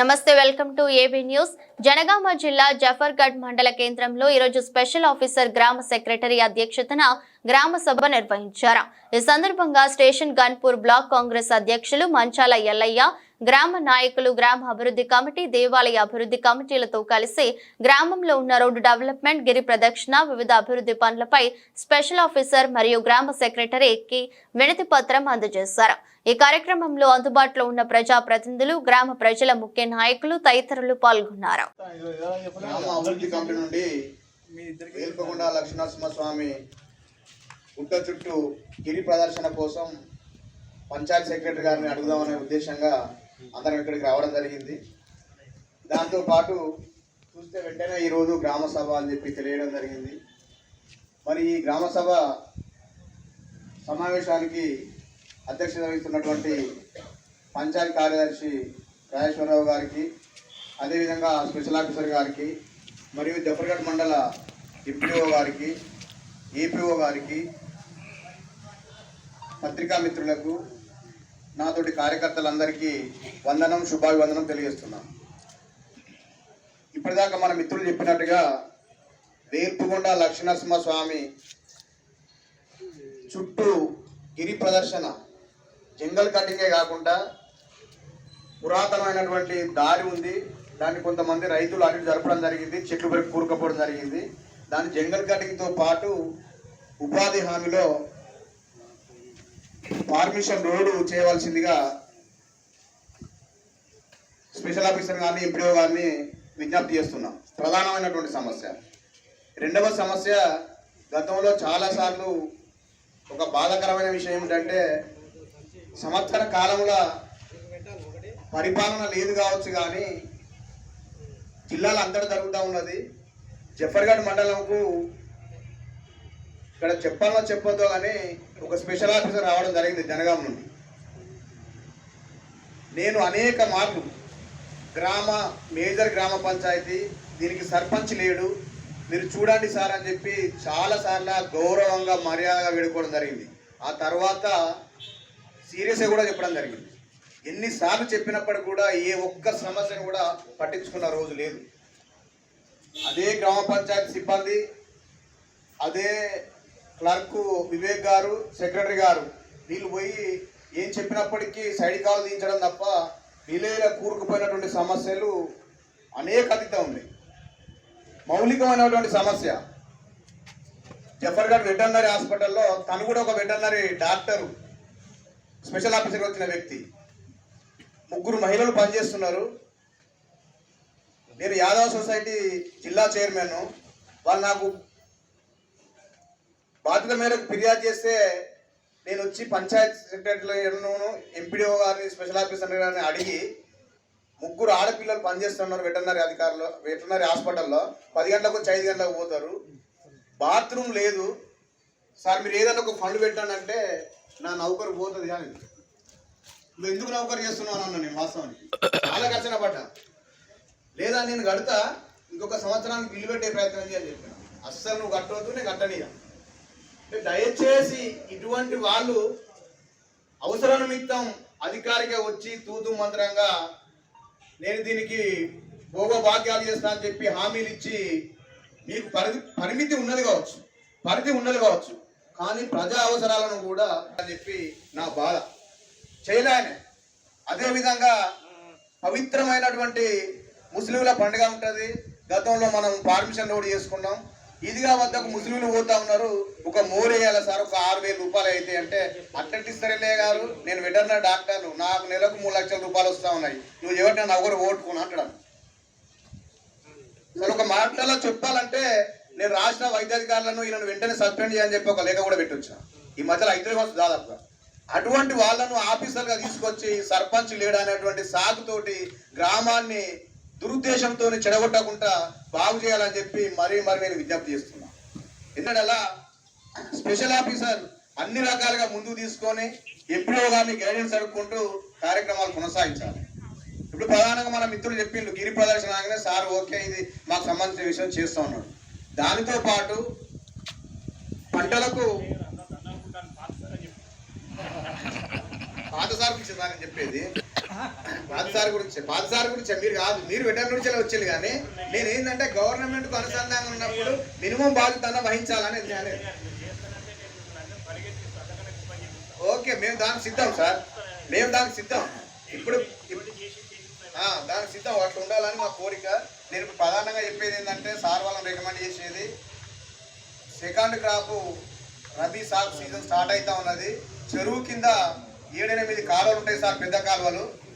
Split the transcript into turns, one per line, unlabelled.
నమస్తే welcome to A B news. Janagama జిల్లా జఫర్గఢ్ మండల కేంద్రంలో ఈరోజు స్పెషల్ ఆఫీసర్ గ్రామ సెక్రటరీ అధ్యక్షతన గ్రామ సభ నిర్వహించారు. ఈ సందర్భంగా స్టేషన్ గన్పూర్ బ్లాక్ కాంగ్రెస్ అధ్యక్షులు మంచాల ఎల్లయ్య గ్రామ నాయకులు గ్రామ అభివృద్ధి కమిటీ దేవాలయ అభివృద్ధి కమిటీలతో కలిసి గ్రామంలో ఉన్న రోడ్డు డెవలప్మెంట్ గిరి ప్రదక్షిణ వివిధ అభివృద్ధి పనులపై స్పెషల్ ఆఫీసర్ మరియు గ్రామ సెక్రటరీకి వినతి పత్రం అందజేశారు. ఈ కార్యక్రమంలో అందుబాటులో ఉన్న ప్రజా ప్రతినిధులు గ్రామ ప్రజల ముఖ్య నాయకులు తదితరులు పాల్గొన్నారు.
గుట్ట చుట్టూ గిరి ప్రదర్శన కోసం పంచాయత్ సెక్రటరీ గారిని అడుగుదామనే ఉద్దేశంగా అందరం ఇక్కడికి రావడం జరిగింది. దాంతో పాటు చూస్తే వెంటనే ఈరోజు గ్రామ సభ అని చెప్పి తెలియడం జరిగింది. మరి ఈ గ్రామ సభ సమావేశానికి అధ్యక్షత వహిస్తున్నటువంటి పంచాయతీ కార్యదర్శి రాజేశ్వరరావు గారికి అదేవిధంగా స్పెషల్ ఆఫీసర్ గారికి మరియు జఫర్గఢ్ మండల డిప్యూఓ గారికి ఏపీఓ గారికి పత్రికా మిత్రులకు నాతోటి కార్యకర్తలందరికీ వందనం శుభాభివందనం తెలియజేస్తున్నాం ఇప్పటిదాకా మన మిత్రులు చెప్పినట్టుగా వేర్పుగొండ లక్ష్మణసింహ స్వామి చుట్టూ గిరి ప్రదర్శన జంగల్ కటింగే కాకుండా పురాతనమైనటువంటి దారి ఉంది. దాన్ని కొంతమంది రైతులు అటు జరపడం జరిగింది. చెట్లు వరకు కూరుకపోవడం జరిగింది. దాని జంగల్ కటింగ్తో పాటు ఉపాధి హామీలో పర్మిషన్ రోడ్డు చేయవలసిందిగా స్పెషల్ ఆఫీసర్ గారిని ఎంపీఓ గారిని విజ్ఞప్తి చేస్తున్నాం. ప్రధానమైనటువంటి సమస్య. రెండవ సమస్య గతంలో చాలాసార్లు ఒక బాధకరమైన విషయం ఏమిటంటే సంవత్సర కాలంలో పరిపాలన లేదు కావచ్చు కానీ జిల్లాలో అంతటా జరుగుతూ ఉన్నది. జఫర్గఢ్ మండలంకు ఇక్కడ చెప్పాలో చెప్పొద్దో కానీ ఒక స్పెషల్ ఆఫీసర్ రావడం జరిగింది జనగాం నుండి. నేను అనేక మార్లు గ్రామ మేజర్ గ్రామ పంచాయతీ దీనికి సర్పంచ్ లేడు. మీరు చూడండి సార్ అని చెప్పి చాలాసార్లు గౌరవంగా మర్యాదగా వేడుకోవడం జరిగింది. ఆ తర్వాత సీరియస్గా కూడా చెప్పడం జరిగింది. ఎన్నిసార్లు చెప్పినప్పటికీ కూడా ఏ ఒక్క సమస్యను కూడా పట్టించుకున్న రోజు లేదు. అదే గ్రామ పంచాయతీ సిబ్బంది అదే క్లర్క్ వివేక్ గారు సెక్రటరీ గారు వీళ్ళు పోయి ఏం చెప్పినప్పటికీ సైడ్ కాల్ దించడం తప్ప విలేల కూరుకుపోయినటువంటి సమస్యలు అనేక అతీత ఉన్నాయి. మౌలికమైనటువంటి సమస్య. జఫర్గఢ్ వెటర్నరీ హాస్పిటల్లో తను కూడా ఒక వెటర్నరీ డాక్టరు స్పెషల్ ఆఫీసర్ వచ్చిన వ్యక్తి. ముగ్గురు మహిళలు పనిచేస్తున్నారు. నేను యాదవ్ సొసైటీ జిల్లా చైర్మన్. వాళ్ళు నాకు బాధ్యత మేరకు ఫిర్యాదు చేస్తే నేను వచ్చి పంచాయత్ సెక్రటరీలను ఎంపీడీఓ గారిని స్పెషల్ ఆఫీసర్ గారిని అడిగి ముగ్గురు ఆడపిల్లలు పనిచేస్తున్నారు వెటర్నరీ అధికారులు వెటర్నరీ హాస్పిటల్లో. పది గంటలకు వచ్చి ఐదు గంటలకు పోతారు. బాత్రూమ్ లేదు. సార్ మీరు ఏదైనా ఒక ఫండ్ పెట్టండి అంటే నా నౌకరు పోతుంది కానీ. నువ్వు ఎందుకు నౌకరు చేస్తున్నావు అన్న నేను వాస్తవానికి. చాలా కష్టన పడ్డా లేదా నేను కడతా ఇంకొక సంవత్సరానికి బిల్లు పెట్టే ప్రయత్నం చేయాలని చెప్పాను. అస్సలు నువ్వు కట్టవద్దు నేను కట్టనీయా దయచేసి ఇటువంటి వాళ్ళు అవసర నిమిత్తం అధికారిగా వచ్చి తూతు మంత్రంగా నేను దీనికి భోగభాగ్యాలు చేస్తా అని చెప్పి హామీలు ఇచ్చి మీకు పరిధి పరిమితి ఉన్నది కావచ్చు. పరిధి ఉన్నది కావచ్చు. కానీ ప్రజా అవసరాలను కూడా అని చెప్పి నా బాధ. చేయలేని. అదేవిధంగా పవిత్రమైనటువంటి ముస్లింల పండుగ ఉంటుంది. గతంలో మనం పర్మిషన్ లోడ్ చేసుకున్నాం. ఇదిగా వద్దకు ముస్లింలు పోతా ఉన్నారు. ఒక మోరేయాల సార్ ఒక ఆరు వేల రూపాయలు అయితే అంటే అట్టటిస్తారే గారు. నేను వెటర్నరీ డాక్టర్ను. నాకు నెలకు మూడు లక్షల రూపాయలు వస్తా ఉన్నాయి. నువ్వు ఎవరినైనా ఒకరు ఓట్టుకుని అంటాడు అసలు ఒక మాటలో చెప్పాలంటే నేను రాష్ట్ర వైద్యాధికారులను ఈయన వెంటనే సస్పెండ్ చేయని చెప్పి ఒక లేఖ కూడా పెట్టొచ్చా ఈ మధ్యలో అయితే వస్తుంది దాదాపుగా. అటువంటి వాళ్ళను ఆఫీసర్గా తీసుకొచ్చి సర్పంచ్ లేడు అనేటువంటి సాగుతోటి గ్రామాన్ని దురుద్దేశంతో చెడగొట్టకుండా బాగు చేయాలని చెప్పి మరీ మరి నేను విజ్ఞప్తి చేస్తున్నా ఎందుకంటే అలా స్పెషల్ ఆఫీసర్ అన్ని రకాలుగా ముందుకు తీసుకొని ఎప్పుడో కానీ గైడెన్స్ అడుక్కుంటూ కార్యక్రమాలు కొనసాగించాలి ఇప్పుడు ప్రధానంగా మన మిత్రులు చెప్పిండు గిరి ప్రదర్శన అనగానే సార్ ఓకే ఇది మాకు సంబంధించిన విషయం చేస్తా ఉన్నాడు దానితో పాటు పంటలకు పాత సార్ చెప్పేది పాదసారి గురించి పాదసారి గురించి మీరు కాదు మీరు వెటర్ నుంచి వచ్చింది కానీ నేను ఏంటంటే గవర్నమెంట్కు అనుసంధానం ఉన్నప్పుడు మినిమం బాధ్యత వహించాలని నేను ఓకే మేము దానికి సిద్ధం సార్. మేము దానికి సిద్ధం. ఇప్పుడు దానికి సిద్ధం. అట్లా ఉండాలని మా కోరిక. నేను ప్రధానంగా చెప్పేది ఏంటంటే సార్ వాళ్ళని రికమెండ్ చేసేది సెకండ్ క్రాప్ రబీ సాగు సీజన్ స్టార్ట్ అవుతా ఉన్నది. చెరువు కింద ఏడెనిమిది కాలువలు ఉంటాయి సార్ పెద్ద కాలువలు.